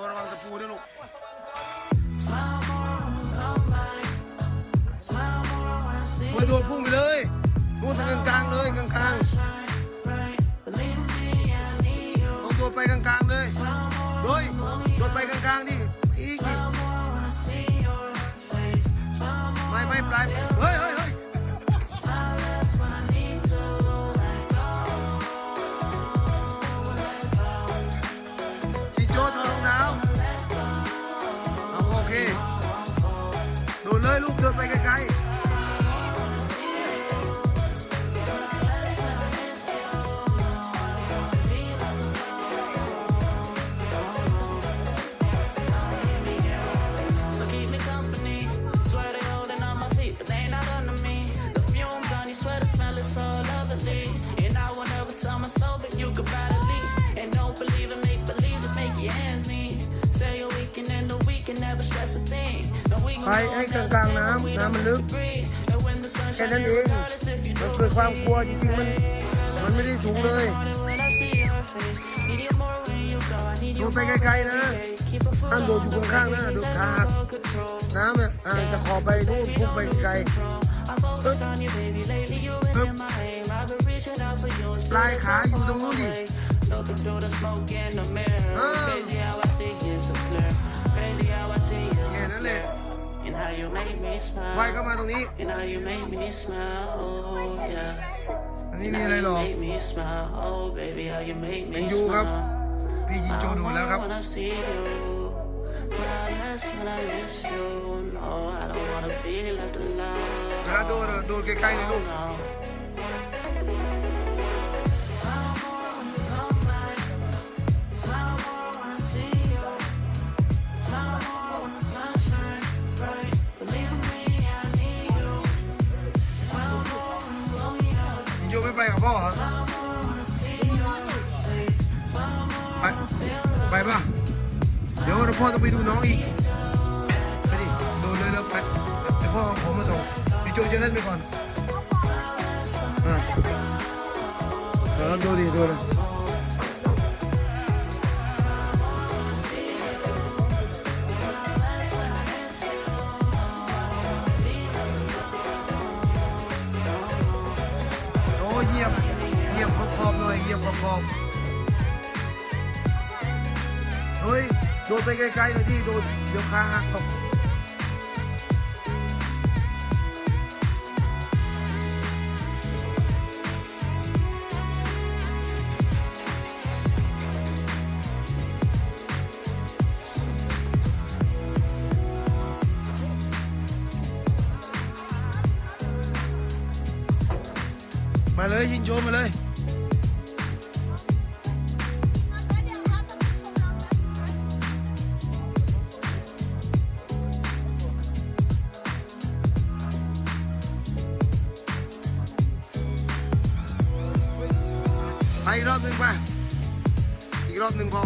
ว์ระวังตะปูด้วยลูกมาโดดพุ่งไปเลยนู่นทางกลางๆเลยกลางๆต้องโดดไปกลางๆเลยโดยโดดไปกลางๆดิอีกดิไม่ไม่ปลาย ไปให้กลางๆน้ำน้ำมันลึกแค่นั้นเองมันเกิดความกลัวจริงๆมันมันไม่ได้สูงเลยโดดไปไกลๆนะห้ามโดดอยู่ข้างๆนะโดดขาดน้ำเนี่ยอ่างจะขอไปนู่พุ่งไปไกลปลายขาอยู่ตรงนู้นดิแค่นั้นแหละ clear. And how you make me ว่าย smile. เข้ามาตรงนี้ And how you make me smile. Oh, yeah. อันนี้ And มี how อะไรหร you อก make me smile. Oh, baby, how you make me อยู่ครับ smile. พี่ยิงโจดูแล้วครับ When I see you, smile less when I miss you. No, I don't wanna be left alone. เวลาโดนอะโดนไกลๆเลยลูก No. ไปป่ะ เดี๋ยวพ่อต้องไปดูน้องอีก ไปดิ โดนเลยแล้วไปเดี๋ยวพ่อผมมาส่งพี่โจจะเล่นไปก่อนอะเดี๋ยวดูดิดูเลยโอ้เยี่ยม เยี่ยมขอบๆหน่อยเยี่ยมขอบๆ เฮ้ย โดนไปไกลๆหน่อยดิโดนเดี๋ยวขาหักตกมาเลยยิงโจมมาเลย ไปอีกรอบหนึ่งไป อีกรอบหนึ่งพอ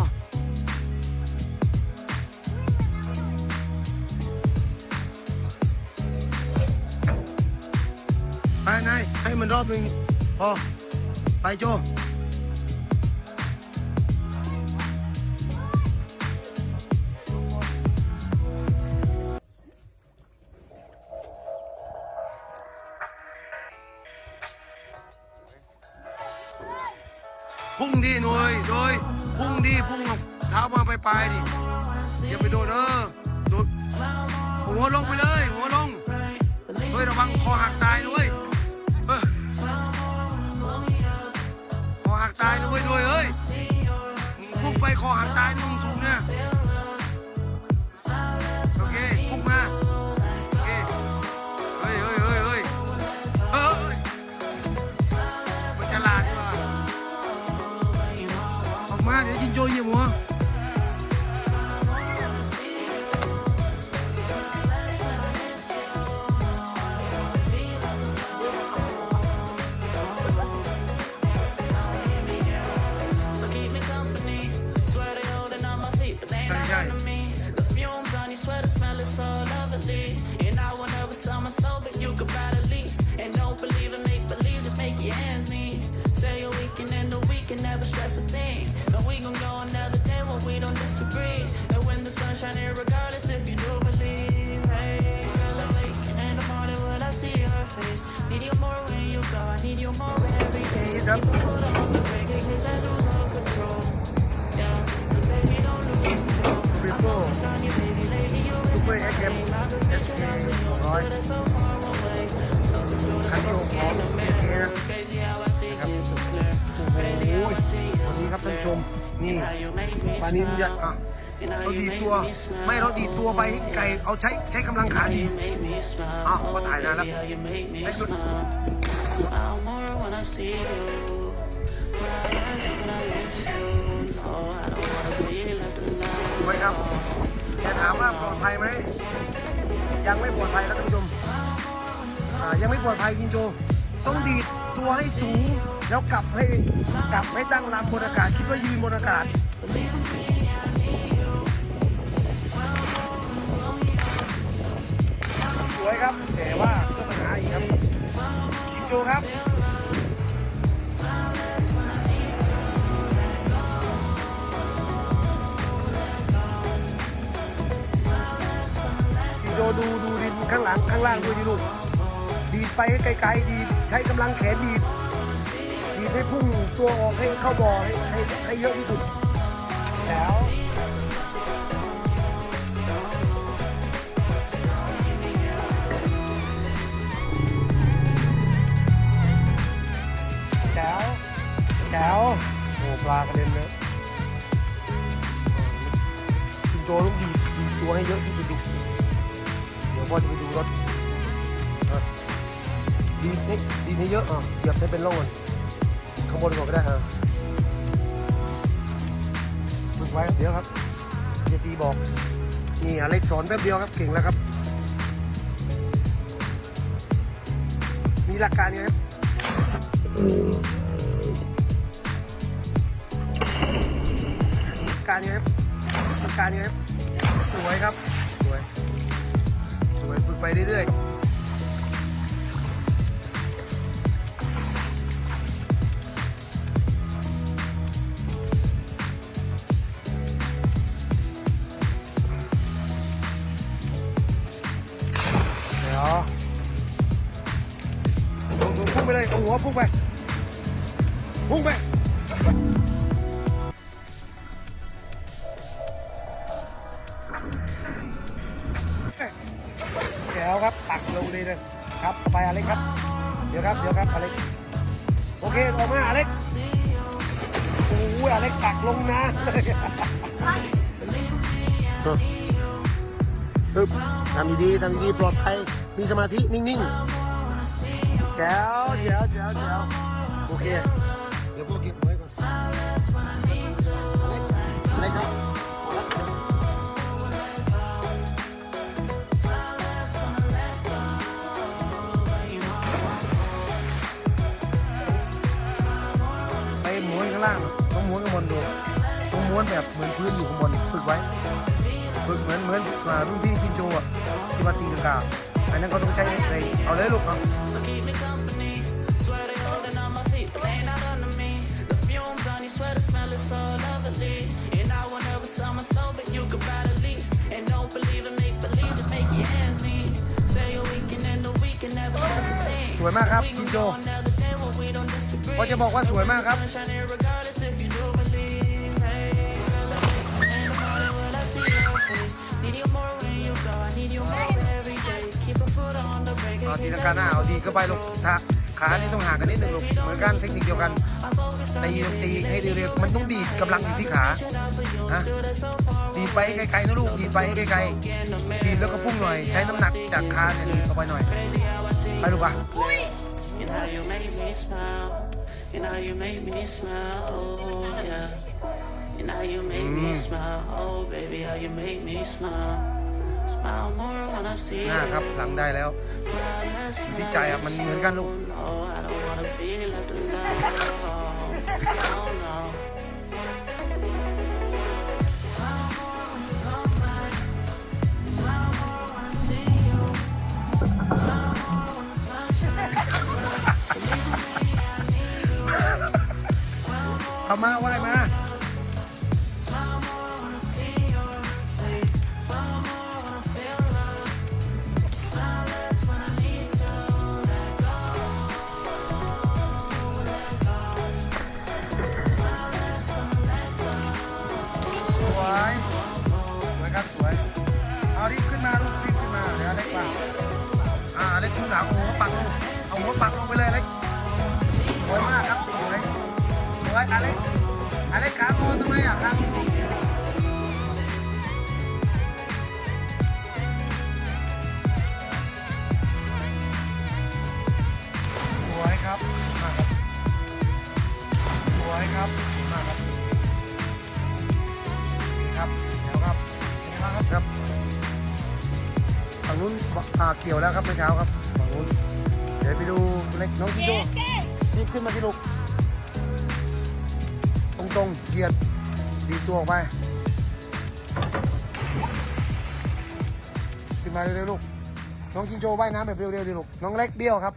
ไปไหนให้มันรอบหนึ่งพอ ไปโจ พุ่งดีหน่อยโดยพุ่งดีพุ่งเอาเท้ามาไปปลายดิอย่าไปโดนเออโดนหัวลงไปเลย หัวลงเฮ้ยระวังคอหักตายด้วยคอหักตายด้วยด้วยเฮ้ยพุ่งไปคอหักตายนุ่งสูงเนี่ยโอเคพุ่งมา ออกมาเดี๋ ครับฟิโป้ซูเปอร์เอ็กเอ็มเอสเคร้อยคันที่หกของเอเคนะครับโอ้โหวันนี้ครับท่านชมนี่ปานินยักษ์อะเราดีตัว ไม่เราดีตัวไปไก่เอาใช้ใช้กำลังขาดีอ้าวก็ถ่ายนานแล้วให้สุด Smile more when I see you. Smile less when I miss you. No, I don't wanna be left alone. สวยครับแต่ถามว่าปลอดภัยไหมยังไม่ปลอดภัยครับท่านผู้ชมอ่ายังไม่ปลอดภัยจินโจ ต้องดีดตัวให้สูง แล้วกลับให้กลับให้ตั้งลำบนอากาศคิดว่ายืนบนอากาศสวยครับแต่ว่า จินโจครับจินโจดูดูดินข้างหลังข้างล่างด้วยดิลูกดีดไปให้ไกลๆดีดใช้กำลังแขนดีดดีดให้พุ่งตัวออกให้เข้าบ่อให้ให้ให้เยอะที่สุดแล้ว ให้ดีให้เยอะอะเหยียบให้เป็นร่องก่ข้างบนก่อนก็ได้อะฝึกไว้เดี๋ยวครับเจตีบอกนี่อะไรสอนแป๊บเดียวครับเก่งแล้วครับ มีหลักการยังครับการยังครับการยังครับสวยครับ สวย สวยฝึกไปเรื่อยๆ ไปเลยเอาหัวพุ่งไปพุ่งไปเดี๋ยวครับตักลงเลยนะครับไปอเล็กครับ เดี๋ยวครับเดี๋ยวครับอเล็กโอเคออกมาอเล็กโอ้ยอเล็กตักลงนะฮึทำดีๆทำดีๆปลอดภัยมีสมาธินิ่งๆ แจ๋วแจ๋วแจ๋วแจ๋วโอเค เดี๋ยวพวกเก็บไว้ก่อนอะไรครับไปม้วนข้างล่างต้องม้วนข้างบนดูต้องม้วนแบบเหมือนพื้นอยู่ข้างบนฝึกไว้ฝึกเหมือนเหมือนอ่ารุ่นพี่คินโจอะที่มาตีกลางๆ อันนั้นก็ต้องใช้ในเอาเลยลูกเอา So keep me company. Swear they holding on my feet, but they not under me. The fumes on you swear the smell is so lovely. And I will never sell my soul, but you could buy the lease. And don't believe in make believe, just make your ends meet. Say a weekend and the weekend never was a thing. สวยมากครับ We คิน can โจ go another day when we don't disagree. ก็จะบอกว่าสวยมากครับ ทีลังกาหน้าเอาดีเข้าไปลูกขาขานี่ต้องห่างกันนิดหนึ่งลูกเหมือนกันเทคนิคเดียวกันตีตีให้เร็วๆมันต้องดีดกำลังอยู่ที่ขาฮะดีดไปไกลๆนะลูกดีดไปไกลๆดีดแล้วก็พุ่งหน่อยใช้น้ำหนักจากขาเนี่ยดีดออกไปหน่อยไปลูกอะ And how you make me smile. And how you make me smile. Oh, yeah. And how you make me smile. Oh, baby, how you make me smile. หน้าครับ you. หลังได้แล้ว Smile less when ที่ I ใจอะมันเหมือนกันลูก วยอะไรอะไรกลางโมทำไมอะกลางสวยครับมากครับสวยครับมากครับนี่ครับเดี๋ยวครับนี่ครับครับฝั่งนู้นอ่าเกี่ยวแล้วครับเมื่อเช้าครับฝั่งนู้นเดี๋ยวไปดูเล็กน้องจิโจ้รีบขึ้นมาที่ลูก ตรงๆเกียดดีตัวออกไป ขึ้นมาเร็วๆลูก น้องชิงโจ้ว่ายน้ำแบบเร็วๆดิลูก น้องเล็กเบี้ยวครับ